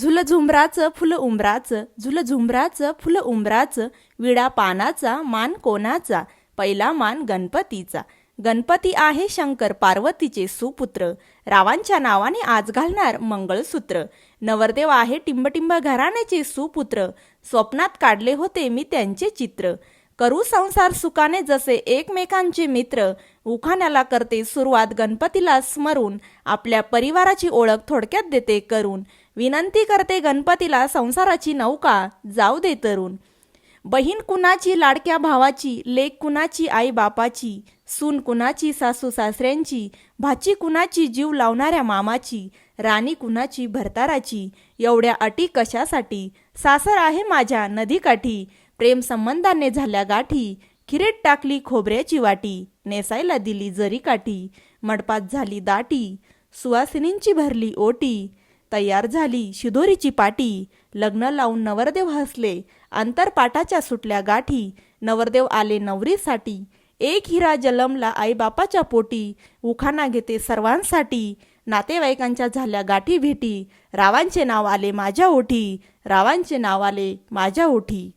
झुल फुल फुलं उंबराचं झुल फुल फुलं उंबराचं विडा पानाचा मान कोणाचा पहिला मान गणपतीचा. गणपती आहे शंकर पार्वतीचे सुपुत्र. रावांच्या नावाने आज घालणार मंगळसूत्र. नवरदेव आहे टिंबटिंब घराण्याचे सुपुत्र. स्वप्नात काढले होते मी त्यांचे चित्र. करू संसार सुखाने जसे एकमेकांचे मित्र. उखाण्याला करते सुरुवात गणपतीला स्मरून. आपल्या परिवाराची ओळख थोडक्यात देते करून. विनंती करते गणपतीला संसाराची नौका जाऊ दे तरुण. बहीण कुणाची लाडक्या भावाची लेक कुणाची आई बापाची सून कुणाची सासू सासऱ्यांची भाची कुणाची जीव लावणाऱ्या मामाची राणी कुणाची भरताराची एवढ्या अटी कशासाठी? सासर आहे माझ्या नदीकाठी प्रेम संबंधाने झाल्या गाठी खिरेट टाकली खोबऱ्याची वाटी नेसायला दिली जरी काठी मडपात झाली दाटी सुवासिनींची भरली ओटी तयार झाली. शिदोरीची पाटी. लग्न लावून नवरदेव हसले. अंतरपाटाच्या सुटल्या गाठी. नवरदेव आले नवरीसाठी. एक हिरा जलमला आईबापाच्या पोटी. उखाणा घेते सर्वांसाठी. नातेवाईकांच्या झाल्या गाठी भेटी. रावांचे नाव आले माझ्या ओठी. रावांचे नाव आले माझ्या ओठी.